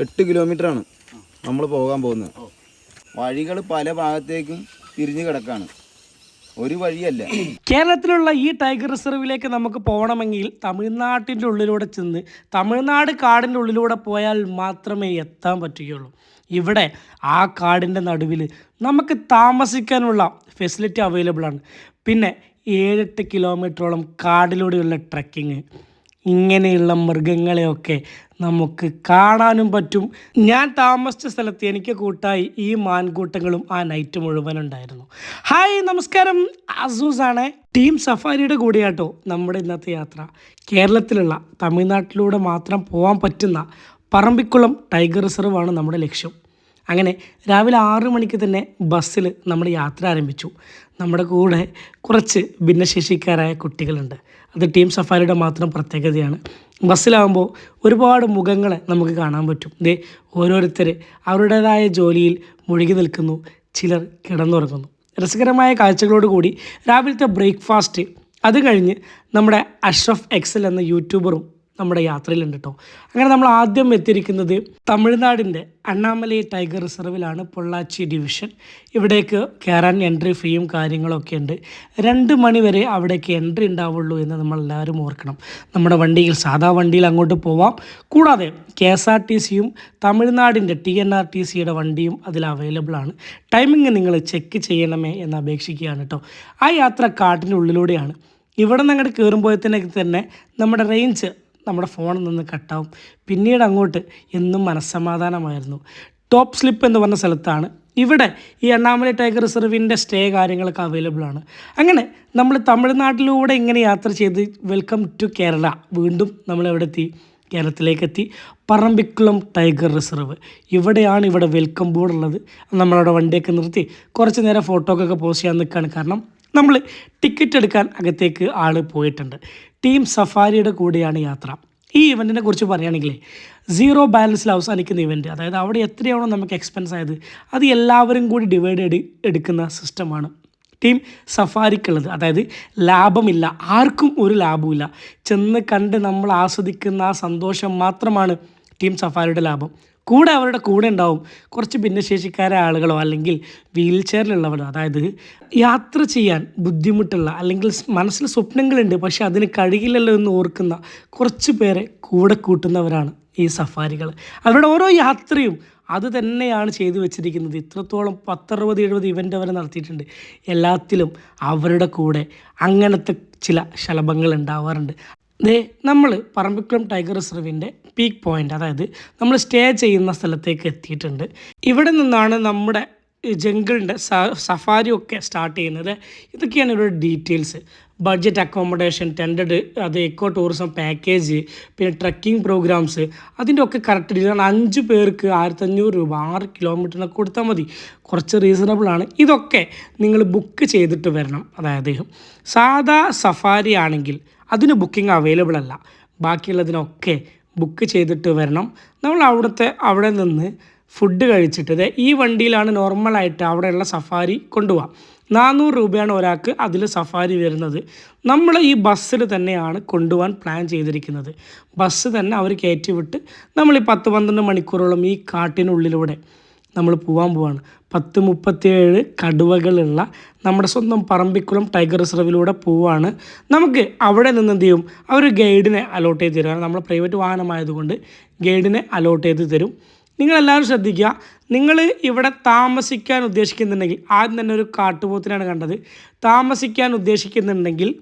എട്ട് കിലോമീറ്ററാണ് നമ്മൾ പോകാൻ പോകുന്നത്. വഴികൾ പല ഭാഗത്തേക്കും തിരിഞ്ഞു കിടക്കാണ്. ഒരു വഴിയല്ല. കേരളത്തിലുള്ള ഈ ടൈഗർ റിസർവിലേക്ക് നമുക്ക് പോകണമെങ്കിൽ തമിഴ്നാട്ടിന്റെ ഉള്ളിലൂടെ ചെന്ന് തമിഴ്നാട് കാടിന്റെ ഉള്ളിലൂടെ പോയാൽ മാത്രമേ എത്താൻ പറ്റുകയുള്ളൂ. ഇവിടെ ആ കാടിന്റെ നടുവിൽ നമുക്ക് താമസിക്കാനുള്ള ഫെസിലിറ്റി അവൈലബിൾ ആണ്. പിന്നെ ഏഴെട്ട് കിലോമീറ്ററോളം കാടിലൂടെയുള്ള ട്രക്കിങ് ഇങ്ങനെയുള്ള മൃഗങ്ങളെയൊക്കെ നമുക്ക് കാണാനും പറ്റും. ഞാൻ താമസിച്ച സ്ഥലത്ത് എനിക്ക് കൂട്ടായി ഈ മാൻകൂട്ടങ്ങളും ആ നൈറ്റ് മുഴുവൻ ഉണ്ടായിരുന്നു ഹായ് നമസ്കാരം. അസൂസ് ആണ് ടീം സഫാരിയുടെ കൂടെയാട്ടോ നമ്മുടെ ഇന്നത്തെ യാത്ര. കേരളത്തിലുള്ള തമിഴ്നാട്ടിലൂടെ മാത്രം പോകാൻ പറ്റുന്ന പറമ്പിക്കുളം ടൈഗർ റിസർവ് ആണ് നമ്മുടെ ലക്ഷ്യം. അങ്ങനെ രാവിലെ ആറ് മണിക്ക് തന്നെ ബസ്സിൽ നമ്മൾ യാത്ര ആരംഭിച്ചു. നമ്മുടെ കൂടെ കുറച്ച് ഭിന്നശേഷിക്കാരായ കുട്ടികളുണ്ട്. അത് ടീം സഫാരിയുടെ മാത്രം പ്രത്യേകതയാണ്. ബസ്സിലാകുമ്പോൾ ഒരുപാട് മുഖങ്ങളെ നമുക്ക് കാണാൻ പറ്റും. ഇതേ ഓരോരുത്തർ അവരുടേതായ ജോലിയിൽ മുഴുകി നിൽക്കുന്നു. ചിലർ കിടന്നുറങ്ങുന്നു. രസകരമായ കാഴ്ചകളോട് കൂടി രാവിലത്തെ ബ്രേക്ക്ഫാസ്റ്റ് അത് കഴിഞ്ഞ് നമ്മുടെ അഷ്റഫ് എക്സൽ എന്ന യൂട്യൂബറും നമ്മുടെ യാത്രയിലുണ്ട് കേട്ടോ അങ്ങനെ നമ്മൾ ആദ്യം എത്തിയിരിക്കുന്നത് തമിഴ്നാടിന്റെ അണ്ണാമലൈ ടൈഗർ റിസർവിലാണ് പൊള്ളാച്ചി ഡിവിഷൻ. ഇവിടേക്ക് കയറാൻ എൻട്രി ഫീയും കാര്യങ്ങളൊക്കെ ഉണ്ട്. രണ്ട് മണി വരെ അവിടേക്ക് എൻട്രി ഉണ്ടാവുള്ളൂ എന്ന് നമ്മൾ എല്ലാവരും ഓർക്കണം. നമ്മുടെ വണ്ടിയിൽ സാധാ വണ്ടിയിൽ അങ്ങോട്ട് പോവാം. കൂടാതെ കെ എസ് ആർ ടി സിയും തമിഴ്നാടിന്റെ ടി എൻ ആർ ടി സിയുടെ വണ്ടിയും അതിൽ അവൈലബിൾ ആണ്. ടൈമിംഗ് നിങ്ങൾ ചെക്ക് ചെയ്യണമേ എന്ന് അപേക്ഷിക്കുകയാണ് കേട്ടോ ആ യാത്ര കാട്ടിന്റെ ഉള്ളിലൂടെയാണ് ഇവിടെ നിന്ന് അങ്ങോട്ട് കയറുമ്പോഴത്തേക്ക് തന്നെ നമ്മുടെ റേഞ്ച് നമ്മുടെ ഫോണിൽ നിന്ന് കട്ടാവും പിന്നീട് അങ്ങോട്ട് എന്നും മനസ്സമാധാനമായിരുന്നു. ടോപ്പ് സ്ലിപ്പ് എന്ന് പറഞ്ഞ സ്ഥലത്താണ്. ഇവിടെ ഈ അണ്ണാമലൈ ടൈഗർ റിസർവിന്റെ സ്റ്റേ കാര്യങ്ങളൊക്കെ അവൈലബിൾ ആണ്. അങ്ങനെ നമ്മൾ തമിഴ്നാട്ടിലൂടെ ഇങ്ങനെ യാത്ര ചെയ്ത് വെൽക്കം ടു കേരള. വീണ്ടും നമ്മൾ എവിടെ എത്തി കേരളത്തിലേക്ക് എത്തി പറമ്പിക്കുളം ടൈഗർ റിസർവ് ഇവിടെയാണ് ഇവിടെ വെൽക്കം ബോർഡ് ഉള്ളത്. നമ്മളവിടെ വണ്ടിയൊക്കെ നിർത്തി കുറച്ച് നേരം ഫോട്ടോക്കൊക്കെ പോസ്റ്റ് ചെയ്യാൻ നിൽക്കുകയാണ്. കാരണം നമ്മൾ ടിക്കറ്റ് എടുക്കാൻ അകത്തേക്ക് ആൾ പോയിട്ടുണ്ട്. ടീം സഫാരിയുടെ കൂടെയാണ് യാത്ര. ഈ ഇവന്റിനെ കുറിച്ച് പറയുകയാണെങ്കിൽ സീറോ ബാലൻസിൽ അവസാനിക്കുന്ന ഇവന്റ് അതായത് അവിടെ എത്രയാണോ നമുക്ക് എക്സ്പെൻസ് ആയത് അത് എല്ലാവരും കൂടി ഡിവൈഡ് എടു എടുക്കുന്ന സിസ്റ്റമാണ് ടീം സഫാരിക്കുള്ളത്. അതായത് ലാഭമില്ല ആർക്കും ഒരു ലാഭമില്ല ചെന്ന് കണ്ട് നമ്മൾ ആസ്വദിക്കുന്ന ആ സന്തോഷം മാത്രമാണ് ടീം സഫാരിയുടെ ലാഭം. കൂടെ അവരുടെ കൂടെ ഉണ്ടാവും കുറച്ച് ഭിന്നശേഷിക്കാരായ ആളുകളോ അല്ലെങ്കിൽ വീൽ ചെയറിലുള്ളവരോ അതായത് യാത്ര ചെയ്യാൻ ബുദ്ധിമുട്ടുള്ള അല്ലെങ്കിൽ മനസ്സിൽ സ്വപ്നങ്ങളുണ്ട് പക്ഷെ അതിന് കഴിയില്ലല്ലോ എന്ന് ഓർക്കുന്ന കുറച്ച് പേരെ കൂടെ കൂട്ടുന്നവരാണ് ഈ സഫാരികൾ. അവരുടെ ഓരോ യാത്രയും അത് തന്നെയാണ് ചെയ്തു വെച്ചിരിക്കുന്നത്. ഇത്രത്തോളം പത്തറുപത് എഴുപത് ഇവന്റ് അവർ നടത്തിയിട്ടുണ്ട്. എല്ലാത്തിലും അവരുടെ കൂടെ അങ്ങനത്തെ ചില ശലഭങ്ങൾ ഉണ്ടാവാറുണ്ട്. ദേ നമ്മൾ പറമ്പിക്കുളം ടൈഗർ റിസർവിന്റെ പീക്ക് പോയിന്റ് അതായത് നമ്മൾ സ്റ്റേ ചെയ്യുന്ന സ്ഥലത്തേക്ക് എത്തിയിട്ടുണ്ട്. ഇവിടെ നിന്നാണ് നമ്മുടെ ജംഗിളിന്റെ സഫാരി ഒക്കെ സ്റ്റാർട്ട് ചെയ്യുന്നത്. ഇതൊക്കെയാണ് ഇവരുടെ ഡീറ്റെയിൽസ്. ബഡ്ജറ്റ് അക്കോമഡേഷൻ ടെൻഡഡ് അത് എക്കോ ടൂറിസം പാക്കേജ് പിന്നെ ട്രക്കിംഗ് പ്രോഗ്രാംസ് അതിന്റെ ഒക്കെ കറക്റ്റ് ഡീറ്റെയിൽ അഞ്ച് പേർക്ക് ആയിരത്തഞ്ഞൂറ് രൂപ ആറ് കിലോമീറ്ററിനൊക്കെ കൊടുത്താൽ മതി. കുറച്ച് റീസണബിൾ ആണ്. ഇതൊക്കെ നിങ്ങൾ ബുക്ക് ചെയ്തിട്ട് വരണം. അതായത് സാധാ സഫാരി ആണെങ്കിൽ അതിന് ബുക്കിംഗ് അവൈലബിൾ അല്ല. ബാക്കിയുള്ളതിനൊക്കെ ബുക്ക് ചെയ്തിട്ട് വരണം. നമ്മൾ അവിടുത്തെ അവിടെ നിന്ന് ഫുഡ് കഴിച്ചിട്ട്. ഈ വണ്ടിയിലാണ് നോർമലായിട്ട് അവിടെയുള്ള സഫാരി കൊണ്ടുപോകാം നാനൂറ് രൂപയാണ് ഒരാൾക്ക് അതിൽ സഫാരി വരുന്നത്. നമ്മൾ ഈ ബസ്സിൽ തന്നെയാണ് കൊണ്ടുപോകാൻ പ്ലാൻ ചെയ്തിരിക്കുന്നത്. ബസ് തന്നെ അവർ കയറ്റി വിട്ട് നമ്മൾ ഈ പത്ത് പന്ത്രണ്ട് മണിക്കൂറോളം ഈ കാട്ടിനുള്ളിലൂടെ നമ്മൾ പോകാൻ പോവാണ്. പത്ത് മുപ്പത്തിയേഴ് കടുവകളുള്ള നമ്മുടെ സ്വന്തം പറമ്പിക്കുളം ടൈഗർ റിസർവിലൂടെ പോവാണ്. നമുക്ക് അവിടെ നിന്ന് എന്ത് ചെയ്യും? അവർ ഗൈഡിനെ അലോട്ട് ചെയ്ത് തരും. കാരണം നമ്മൾ പ്രൈവറ്റ് വാഹനമായതുകൊണ്ട് ഗൈഡിനെ അലോട്ട് ചെയ്ത് തരും. നിങ്ങളെല്ലാവരും ശ്രദ്ധിക്കുക. നിങ്ങൾ ഇവിടെ താമസിക്കാൻ ഉദ്ദേശിക്കുന്നുണ്ടെങ്കിൽ ആദ്യം തന്നെ ഒരു കാട്ടുപോത്തിനാണ് കണ്ടത്. താമസിക്കാൻ ഉദ്ദേശിക്കുന്നുണ്ടെങ്കിൽ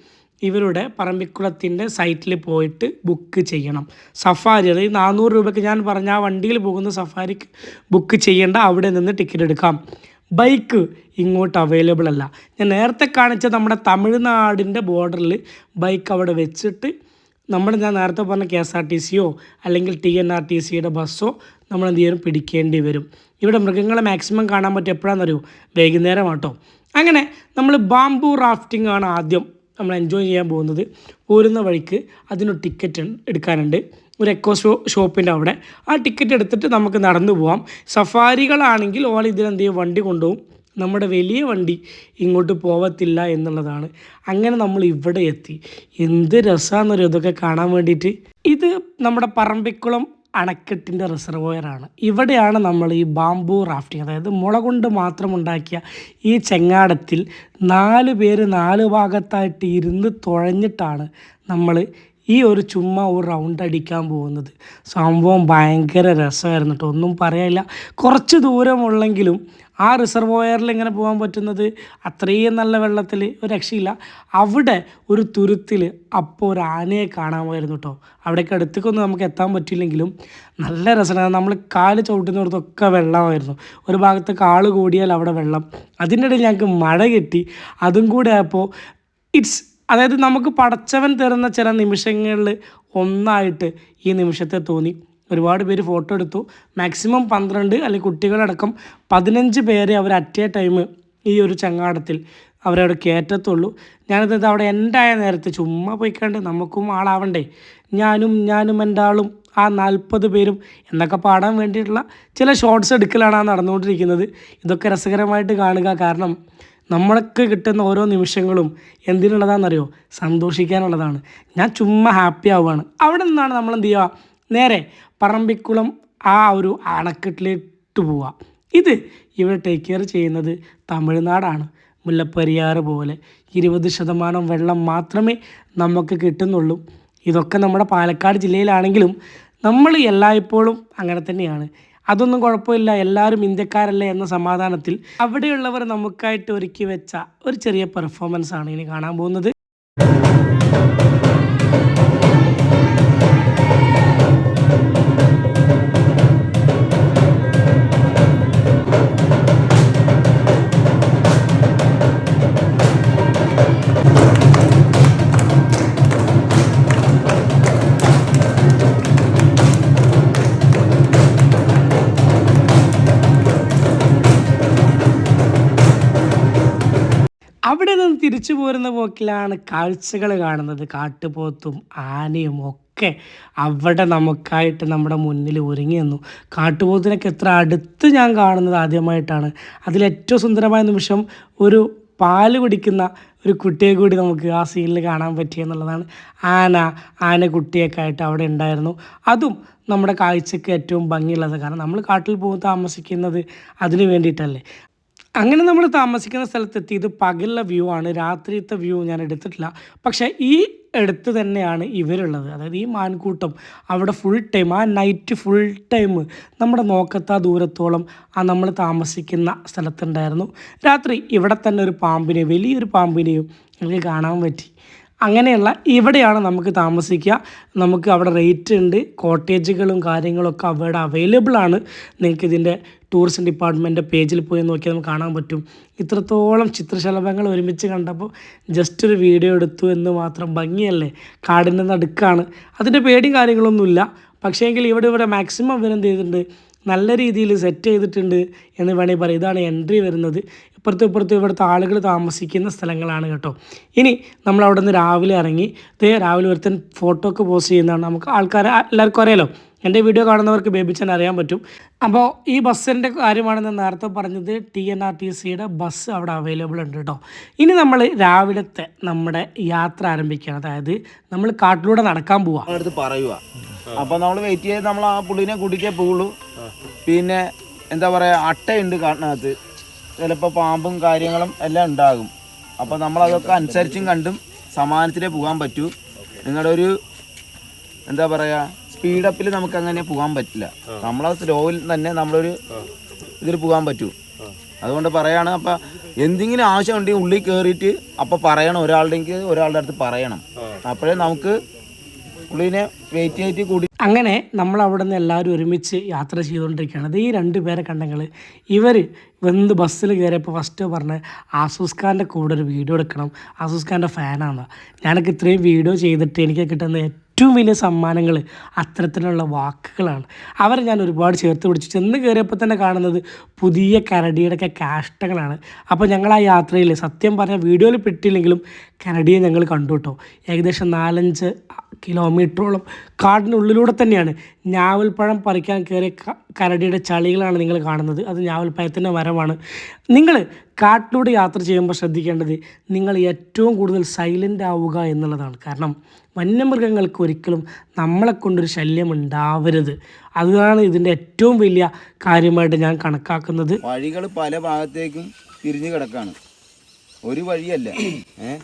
ഇവരുടെ പറമ്പിക്കുളത്തിന്റെ സൈറ്റിൽ പോയിട്ട് ബുക്ക് ചെയ്യണം. സഫാരി അതായത് നാനൂറ് രൂപയ്ക്ക് ഞാൻ പറഞ്ഞ ആ വണ്ടിയിൽ പോകുന്ന സഫാരിക്ക് ബുക്ക് ചെയ്യേണ്ട അവിടെ നിന്ന് ടിക്കറ്റ് എടുക്കാം. ബൈക്ക് ഇങ്ങോട്ട് അവൈലബിൾ അല്ല. ഞാൻ നേരത്തെ കാണിച്ച നമ്മുടെ തമിഴ്നാടിന്റെ ബോർഡറിൽ ബൈക്ക് അവിടെ വെച്ചിട്ട് നമ്മൾ ഞാൻ നേരത്തെ പറഞ്ഞ കെ എസ് ആർ ടി സിയോ അല്ലെങ്കിൽ ടി എൻ ആർ ടി സിയുടെ ബസ്സോ നമ്മൾ എന്ത് ചെയ്യും? പിടിക്കേണ്ടി വരും. ഇവിടെ മൃഗങ്ങളെ മാക്സിമം കാണാൻ പറ്റും. എപ്പോഴാണെന്നറിയോ വൈകുന്നേരം ആട്ടോ അങ്ങനെ നമ്മൾ ബാംബു റാഫ്റ്റിംഗ് ആണ് ആദ്യം നമ്മൾ എൻജോയ് ചെയ്യാൻ പോകുന്നത്. പോരുന്ന വഴിക്ക് അതിനൊരു ടിക്കറ്റ് എടുക്കാനുണ്ട്. ഒരു എക്കോ ഷോ ഷോപ്പിന്റെ അവിടെ. ആ ടിക്കറ്റ് എടുത്തിട്ട് നമുക്ക് നടന്നു പോവാം. സഫാരികളാണെങ്കിൽ ഓൾ ഇതിലെന്ത് ചെയ്യും? വണ്ടി കൊണ്ടുപോകും. നമ്മുടെ വലിയ വണ്ടി ഇങ്ങോട്ട് പോവത്തില്ല എന്നുള്ളതാണ്. അങ്ങനെ നമ്മൾ ഇവിടെ എത്തി. എന്ത് രസമാണെന്നൊരു ഇതൊക്കെ കാണാൻ വേണ്ടിയിട്ട്. ഇത് നമ്മുടെ പറമ്പിക്കുളം അണക്കെട്ടിന്റെ റിസർവോയറാണ്. ഇവിടെയാണ് നമ്മൾ ഈ ബാംബു റാഫ്റ്റിംഗ് അതായത് മുള കൊണ്ട് മാത്രം ഉണ്ടാക്കിയ ഈ ചെങ്ങാടത്തിൽ നാല് പേര് നാല് ഭാഗത്തായിട്ട് ഇരുന്ന് തുഴഞ്ഞിട്ടാണ് നമ്മൾ ഈ ഒരു ചുമ്മാ ഒരു റൗണ്ട് അടിക്കാൻ പോകുന്നത്. സംഭവം ഭയങ്കര രസമായിരുന്നു കേട്ടോ. ഒന്നും പറയാനില്ല. കുറച്ച് ദൂരമുള്ളെങ്കിലും ആ റിസർവോയറിൽ എങ്ങനെ പോകാൻ പറ്റുന്നത്? അത്രയും നല്ല വെള്ളത്തിൽ ഒരു രക്ഷയില്ല. അവിടെ ഒരു തുരുത്തിൽ അപ്പോൾ ഒരു ആനയെ കാണാമായിരുന്നു കേട്ടോ അവിടേക്ക് അടുത്തേക്കൊന്നും നമുക്ക് എത്താൻ പറ്റില്ലെങ്കിലും നല്ല രസമാണ്. നമ്മൾ കാൽ ചവിട്ടുന്നിടത്തൊക്കെ വെള്ളമായിരുന്നു. ഒരു ഭാഗത്ത് കാൾ കൂടിയാൽ അവിടെ വെള്ളം. അതിന്റെ ഇടയിൽ ഞങ്ങൾക്ക് മഴ കിട്ടി. അതും കൂടെ ആയപ്പോൾ ഇറ്റ്സ് അതായത് നമുക്ക് പടച്ചവൻ തരുന്ന ചില നിമിഷങ്ങളിൽ ഒന്നായിട്ട് ഈ നിമിഷത്തെ തോന്നി. ഒരുപാട് പേര് ഫോട്ടോ എടുത്തു. മാക്സിമം പന്ത്രണ്ട് അല്ലെങ്കിൽ കുട്ടികളടക്കം പതിനഞ്ച് പേരെ അവർ അറ്റ് എ ടൈം ഈ ഒരു ചങ്ങാടത്തിൽ അവരവിടെ കയറ്റത്തുള്ളൂ ഞാനിത് അവിടെ എന്റായ നേരത്തെ ചുമ്മാ പോയിക്കാണ്ട് നമുക്കും ആളാവണ്ടേ. ഞാനും ഞാനും എന്റെ ആളും ആ നാൽപ്പത് പേരും എന്നൊക്കെ പാടാൻ വേണ്ടിയിട്ടുള്ള ചില ഷോർട്സ് എടുക്കലാണ് നടന്നുകൊണ്ടിരിക്കുന്നത്. ഇതൊക്കെ രസകരമായിട്ട് കാണുക. കാരണം നമ്മൾക്ക് കിട്ടുന്ന ഓരോ നിമിഷങ്ങളും എന്തിനുള്ളതാണെന്നറിയോ? സന്തോഷിക്കാനുള്ളതാണ്. ഞാൻ ചുമ്മാ ഹാപ്പി ആവുകയാണ്. അവിടെ നിന്നാണ് നമ്മൾ എന്ത് ചെയ്യുക? നേരെ പറമ്പിക്കുളം ആ ഒരു അണക്കെട്ടിലിട്ട് പോവുക. ഇത് ഇവിടെ ടേക്ക് കെയർ ചെയ്യുന്നത് തമിഴ്നാടാണ്. മുല്ലപ്പെരിയാറ് പോലെ ഇരുപത് ശതമാനം വെള്ളം മാത്രമേ നമുക്ക് കിട്ടുന്നുള്ളൂ. ഇതൊക്കെ നമ്മുടെ പാലക്കാട് ജില്ലയിലാണെങ്കിലും നമ്മൾ എല്ലായ്പ്പോഴും അങ്ങനെ തന്നെയാണ്. അതൊന്നും കുഴപ്പമില്ല. എല്ലാവരും ഇന്ത്യക്കാരല്ലേ എന്ന സമാധാനത്തിൽ അവിടെയുള്ളവർ നമുക്കായിട്ട് ഒരുക്കി വെച്ച ഒരു ചെറിയ പെർഫോമൻസ് ആണ് ഇനി കാണാൻ പോകുന്നത്. അവിടെ നിന്ന് തിരിച്ചു പോരുന്ന പോക്കിലാണ് കാഴ്ചകൾ കാണുന്നത്. കാട്ടുപോത്തും ആനയും ഒക്കെ അവിടെ നമുക്കായിട്ട് നമ്മുടെ മുന്നിൽ ഒരുങ്ങി നിന്നു. കാട്ടുപോത്തിനൊക്കെ എത്ര അടുത്ത് ഞാൻ കാണുന്നത് ആദ്യമായിട്ടാണ്. അതിലേറ്റവും സുന്ദരമായ നിമിഷം ഒരു പാൽ കുടിക്കുന്ന ഒരു കുട്ടിയെ കൂടി നമുക്ക് ആ സീനിൽ കാണാൻ പറ്റി എന്നുള്ളതാണ്. ആന ആന കുട്ടിയൊക്കെ ആയിട്ട് അവിടെ ഉണ്ടായിരുന്നു. അതും നമ്മുടെ കാഴ്ചക്ക് ഏറ്റവും ഭംഗിയുള്ളത്. കാരണം നമ്മൾ കാട്ടിൽ പോകും താമസിക്കുന്നത് അതിന് വേണ്ടിയിട്ടല്ലേ. അങ്ങനെ നമ്മൾ താമസിക്കുന്ന സ്ഥലത്തെത്തി ഇത് പകലുള്ള വ്യൂ ആണ്. രാത്രിയത്തെ വ്യൂ ഞാൻ എടുത്തിട്ടില്ല. പക്ഷേ ഈ എടുത്ത് തന്നെയാണ് ഇവരുള്ളത്. അതായത് ഈ മാൻകൂട്ടം അവിടെ ഫുൾ ടൈം ആ നൈറ്റ് ഫുൾ ടൈം നമ്മുടെ നോക്കത്താ ദൂരത്തോളം ആ നമ്മൾ താമസിക്കുന്ന സ്ഥലത്തുണ്ടായിരുന്നു. രാത്രി ഇവിടെ തന്നെ ഒരു പാമ്പിനെ വലിയൊരു പാമ്പിനെയും എനിക്ക് കാണാൻ പറ്റി. അങ്ങനെയുള്ള ഇവിടെയാണ് നമുക്ക് താമസിക്കുക. നമുക്ക് അവിടെ റേറ്റ് ഉണ്ട്. കോട്ടേജുകളും കാര്യങ്ങളൊക്കെ അവിടെ അവൈലബിൾ ആണ്. നിങ്ങൾക്ക് ഇതിന്റെ ടൂറിസം ഡിപ്പാർട്ട്മെന്റ് പേജിൽ പോയി നോക്കിയാൽ നമുക്ക് കാണാൻ പറ്റും. ഇത്രത്തോളം ചിത്രശലഭങ്ങൾ ഒരുമിച്ച് കണ്ടപ്പോൾ ജസ്റ്റ് ഒരു വീഡിയോ എടുത്തു എന്ന് മാത്രം ഭംഗിയല്ലേ? കാടിന്റെ നടുക്കാണ്. അതിന്റെ പേടിയും കാര്യങ്ങളൊന്നുമില്ല. പക്ഷേ എങ്കിൽ ഇവിടെ ഇവിടെ മാക്സിമം ഇവരെന്ത് ചെയ്തിട്ടുണ്ട്? നല്ല രീതിയിൽ സെറ്റ് ചെയ്തിട്ടുണ്ട് എന്ന് വേണമെങ്കിൽ പറയാം. ഇതാണ് എൻട്രി വരുന്നത്. ഇപ്പുറത്തും ഇപ്പുറത്തും ഇവിടുത്തെ ആളുകൾ താമസിക്കുന്ന സ്ഥലങ്ങളാണ് കേട്ടോ. ഇനി നമ്മൾ അവിടെ നിന്ന് രാവിലെ ഇറങ്ങി ഇതേ രാവിലെ ഒരുത്തൻ ഫോട്ടോ ഒക്കെ പോസ്റ്റ് ചെയ്യുന്നതാണ്. നമുക്ക് ആൾക്കാരെ എല്ലാവർക്കും അറിയാലോ. എന്റെ വീഡിയോ കാണുന്നവർക്ക് ബേബിച്ചൻ അറിയാൻ പറ്റും. അപ്പോൾ ഈ ബസ്സിന്റെ കാര്യമാണ് ഞാൻ നേരത്തെ പറഞ്ഞത് ടി എൻ ആർ ടി സിയുടെ ബസ് അവിടെ അവൈലബിൾ ഉണ്ട് കേട്ടോ. ഇനി നമ്മൾ രാവിലത്തെ നമ്മുടെ യാത്ര ആരംഭിക്കുകയാണ്. അതായത് നമ്മൾ കാട്ടിലൂടെ നടക്കാൻ പോവാം. പറയുക അപ്പൊ നമ്മൾ വെയിറ്റ് ചെയ്ത് നമ്മൾ ആ പുള്ളിനെ കൂട്ടിക്കേ പോവുള്ളൂ. പിന്നെ എന്താ പറയുക അട്ടയുണ്ട് കാട്ടിനകത്ത്. ചിലപ്പോൾ പാമ്പും കാര്യങ്ങളും എല്ലാം ഉണ്ടാകും. അപ്പോൾ നമ്മളതൊക്കെ അനുസരിച്ചും കണ്ടും സമാനത്തിലേ പോകാൻ പറ്റൂ. നിങ്ങളുടെ ഒരു എന്താ പറയുക സ്പീഡപ്പിൽ നമുക്ക് അങ്ങനെ പോകാൻ പറ്റില്ല. നമ്മളെ സ്ലോയിൽ തന്നെ നമ്മളൊരു ഇതിൽ പോകാൻ പറ്റൂ. അതുകൊണ്ട് പറയാണ് അപ്പം എന്തെങ്കിലും ആവശ്യം ഉണ്ടെങ്കിൽ ഉള്ളിൽ കയറിയിട്ട് അപ്പം പറയണം. ഒരാളുടെങ്കിൽ ഒരാളുടെ അടുത്ത് പറയണം. അപ്പോഴേ നമുക്ക് പുള്ളിനെ വെയിറ്റ് ചെയ്തിട്ട് കൂടി അങ്ങനെ നമ്മൾ അവിടെ നിന്ന് എല്ലാവരും ഒരുമിച്ച് യാത്ര ചെയ്തുകൊണ്ടിരിക്കുകയാണ്. ഈ രണ്ട് പേരെ കണ്ടെങ്കിൽ ഇവർ വെന്ത് ബസ്സിൽ കയറിയപ്പോൾ ഫസ്റ്റ് പറഞ്ഞ് ആസൂസ് ഖാന്റെ കൂടെ ഒരു വീഡിയോ എടുക്കണം. ആസൂസ് ഖാന്റെ ഫാനാണ്. ഞാനൊക്കെ ഇത്രയും വീഡിയോ ചെയ്തിട്ട് എനിക്ക് കിട്ടുന്ന ഏറ്റവും വലിയ സമ്മാനങ്ങൾ അത്തരത്തിലുള്ള വാക്കുകളാണ്. അവരെ ഞാൻ ഒരുപാട് ചേർത്ത് പിടിച്ചു. ചെന്ന് കയറിയപ്പോൾ തന്നെ കാണുന്നത് പുതിയ കരടിയുടെയൊക്കെ കാഷ്ടങ്ങളാണ് അപ്പോൾ ഞങ്ങൾ ആ യാത്രയിൽ സത്യം പറഞ്ഞ വീഡിയോയിൽ പെട്ടില്ലെങ്കിലും കരടിയെ ഞങ്ങൾ കണ്ടു കേട്ടോ. ഏകദേശം നാലഞ്ച് കിലോമീറ്ററോളം കാടിനുള്ളിലൂടെ തന്നെയാണ് ഞാവൽപ്പഴം പറിക്കാൻ കയറിയ കരടിയുടെ ചളികളാണ് നിങ്ങൾ കാണുന്നത്. അത് ഞാവൽപ്പഴത്തിന്റെ മരമാണ്. നിങ്ങൾ കാട്ടിലൂടെ യാത്ര ചെയ്യുമ്പോൾ ശ്രദ്ധിക്കേണ്ടത് നിങ്ങൾ ഏറ്റവും കൂടുതൽ സൈലന്റ് ആവുക എന്നുള്ളതാണ്. കാരണം വന്യമൃഗങ്ങൾക്ക് ഒരിക്കലും നമ്മളെ കൊണ്ടൊരു ശല്യം ഉണ്ടാവരുത്. അതാണ് ഇതിന്റെ ഏറ്റവും വലിയ കാര്യമായിട്ട് ഞാൻ കണക്കാക്കുന്നത്. വഴികൾ പല ഭാഗത്തേക്കും തിരിഞ്ഞു കിടക്കാണ്. ഒരു വഴിയല്ല. ഏ?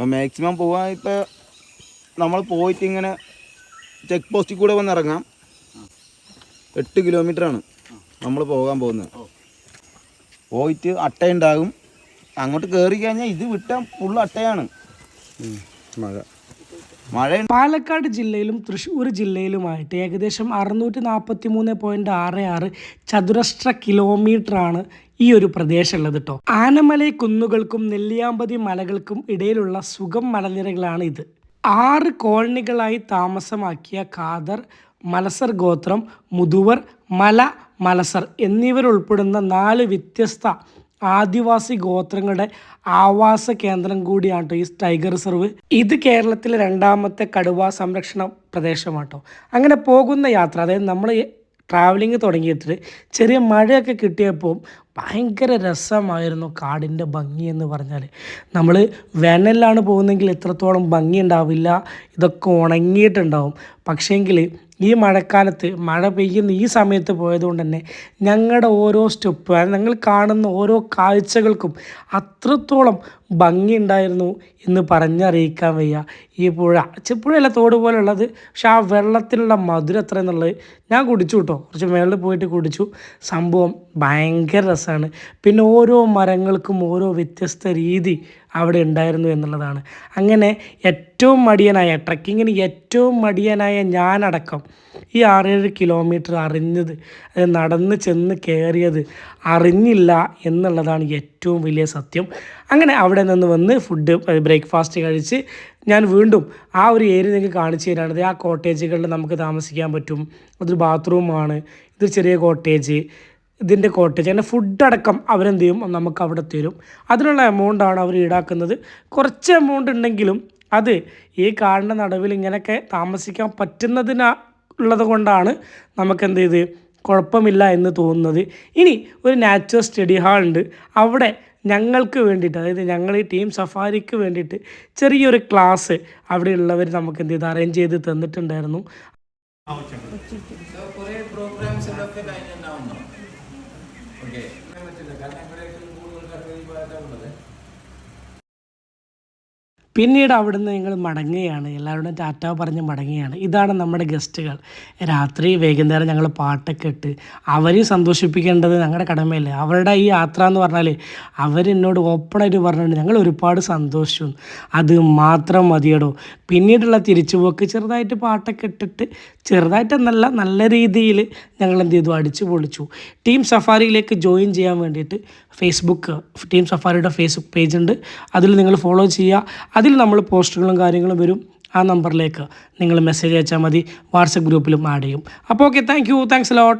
ഇപ്പം മാക്സിമം പോവാൻ ഇപ്പം നമ്മൾ പോയിട്ട് ഇങ്ങനെ ചെക്ക് പോസ്റ്റിൽ കൂടെ വന്ന് ഇറങ്ങാം. എട്ട് കിലോമീറ്റർ ആണ് നമ്മൾ പോകാൻ പോകുന്നത്. പോയിട്ട് അട്ടയുണ്ടാകും അങ്ങോട്ട് കയറി കഴിഞ്ഞാൽ ഇത് വിട്ട ഫുൾ അട്ടയാണ്. മഴ. മഴ പാലക്കാട് ജില്ലയിലും തൃശ്ശൂർ ജില്ലയിലുമായിട്ട് ഏകദേശം അറുന്നൂറ്റി നാൽപ്പത്തി മൂന്ന് പോയിന്റ് ആറ് ആറ് ചതുരശ്ര കിലോമീറ്ററാണ് ഈ ഒരു പ്രദേശമുള്ളത് കേട്ടോ ആനമലൈ കുന്നുകൾക്കും നെല്ലിയാമ്പതി മലകൾക്കും ഇടയിലുള്ള സുഖം മലനിരകളാണ് ഇത്. ആറ് കോളനികളായി താമസമാക്കിയ ഖാദർ മലസർ ഗോത്രം മുതുവർ മല മലസർ എന്നിവരുൾപ്പെടുന്ന നാല് വ്യത്യസ്ത ആദിവാസി ഗോത്രങ്ങളുടെ ആവാസ കേന്ദ്രം കൂടിയാണ് ഈ ടൈഗർ റിസർവ്. ഇത് കേരളത്തിലെ രണ്ടാമത്തെ കടുവ സംരക്ഷണ പ്രദേശമാട്ടോ അങ്ങനെ പോകുന്ന യാത്ര അതായത് നമ്മൾ ട്രാവലിംഗ് തുടങ്ങിയിട്ട് ചെറിയ മഴയൊക്കെ കിട്ടിയപ്പോൾ ഭയങ്കര രസമായിരുന്നു കാടിന്റെ ഭംഗി എന്ന് പറഞ്ഞാൽ നമ്മൾ വേനലിലാണ് പോകുന്നതെങ്കിൽ എത്രത്തോളം ഭംഗി ഉണ്ടാവില്ല ഇതൊക്കെ ഉണങ്ങിയിട്ടുണ്ടാവും. പക്ഷേങ്കിൽ ഈ മഴക്കാലത്ത് മഴ പെയ്യുന്ന ഈ സമയത്ത് പോയതുകൊണ്ട് തന്നെ ഞങ്ങളുടെ ഓരോ സ്റ്റെപ്പ് ഞങ്ങൾ കാണുന്ന ഓരോ കാഴ്ചകൾക്കും അത്രത്തോളം ഭംഗിയുണ്ടായിരുന്നു എന്ന് പറഞ്ഞറിയിക്കാൻ വയ്യ. ഈ പുഴ ചെപ്പുഴയല്ല തോട് പോലുള്ളത്. പക്ഷെ ആ വെള്ളത്തിലുള്ള മധുരം എത്ര എന്നുള്ളത് ഞാൻ കുടിച്ചു കേട്ടോ. കുറച്ച് മേളിൽ പോയിട്ട് കുടിച്ചു. സംഭവം ഭയങ്കര രസമാണ്. പിന്നെ ഓരോ മരങ്ങൾക്കും ഓരോ വ്യത്യസ്ത രീതി അവിടെ ഉണ്ടായിരുന്നു എന്നുള്ളതാണ്. അങ്ങനെ ഏറ്റവും മടിയനായ ട്രക്കിങ്ങിന് ഏറ്റവും മടിയനായ ഞാനടക്കം ഈ ആറേഴ് കിലോമീറ്റർ അറിഞ്ഞത് അത് നടന്ന് ചെന്ന് കയറിയത് അറിഞ്ഞില്ല എന്നുള്ളതാണ് ഏറ്റവും വലിയ സത്യം. അങ്ങനെ അവിടെ നിന്ന് വന്ന് ഫുഡ് ബ്രേക്ക്ഫാസ്റ്റ് കഴിച്ച് ഞാൻ വീണ്ടും ആ ഒരു ഏരിയ നിങ്ങൾക്ക് കാണിച്ചു തരാണത് ആ കോട്ടേജുകളിൽ നമുക്ക് താമസിക്കാൻ പറ്റും. അതൊരു ബാത്റൂമാണ് ഇത് ചെറിയ കോട്ടേജ് ഇതിന്റെ കോട്ടേജ് അങ്ങനെ ഫുഡ് അടക്കം അവരെന്ത് ചെയ്യും? നമുക്ക് അവിടെ തരും. അതിനുള്ള എമൗണ്ടാണ് അവർ ഈടാക്കുന്നത്. കുറച്ച് എമൗണ്ട് ഉണ്ടെങ്കിലും അത് ഈ കാടിന്റെ നടുവിൽ ഇങ്ങനെയൊക്കെ താമസിക്കാൻ പറ്റുന്നതിനാ ഉള്ളത് കൊണ്ടാണ് നമുക്ക് എന്ത് ചെയ്ത്? കുഴപ്പമില്ല എന്ന് തോന്നുന്നത്. ഇനി ഒരു നാച്ചുറൽ സ്റ്റഡി ഹാൾ ഉണ്ട്. അവിടെ ഞങ്ങൾക്ക് വേണ്ടിയിട്ട് അതായത് ഞങ്ങൾ ഈ ടീം സഫാരിക്ക് വേണ്ടിയിട്ട് ചെറിയൊരു ക്ലാസ് അവിടെയുള്ളവർ നമുക്ക് എന്ത് ചെയ്ത്? അറേഞ്ച് ചെയ്ത് തന്നിട്ടുണ്ടായിരുന്നു. കുറേ പിന്നീട് അവിടുന്ന് ഞങ്ങൾ മടങ്ങുകയാണ്. എല്ലാവരോടും ടാറ്റ പറഞ്ഞ് മടങ്ങുകയാണ്. ഇതാണ് നമ്മുടെ ഗസ്റ്റുകൾ. രാത്രി വൈകുന്നേരം ഞങ്ങൾ പാട്ടൊക്കെ ഇട്ട് അവരെയും സന്തോഷിപ്പിക്കേണ്ടത് ഞങ്ങളുടെ കടമയല്ലേ? അവരുടെ ഈ യാത്ര എന്ന് പറഞ്ഞാൽ അവരെന്നോട് ഓപ്പണായിട്ട് പറഞ്ഞിട്ടുണ്ട് ഞങ്ങൾ ഒരുപാട് സന്തോഷിച്ചു. അത് മാത്രം മതിയടോ. പിന്നീടുള്ള തിരിച്ചുപോക്ക് ചെറുതായിട്ട് പാട്ടൊക്കെ ഇട്ടിട്ട് ചെറുതായിട്ടെന്നല്ല നല്ല രീതിയിൽ ഞങ്ങൾ എന്ത് ചെയ്തു? അടിച്ചു പൊളിച്ചു. ടീം സഫാരിയിലേക്ക് ജോയിൻ ചെയ്യാൻ വേണ്ടിയിട്ട് ഫേസ്ബുക്ക് ടീം സഫാരിയുടെ ഫേസ്ബുക്ക് പേജ് ഉണ്ട്. അതിൽ നിങ്ങൾ ഫോളോ ചെയ്യുക. അതിൽ നമ്മൾ പോസ്റ്ററുകളും കാര്യങ്ങളും വരും ആ നമ്പറിലേക്ക്. നിങ്ങൾ മെസ്സേജ് അയച്ചാൽ മതി. വാട്സപ്പ് ഗ്രൂപ്പിലും ആഡ് ചെയ്യും. അപ്പോൾ okay thank you thanks lot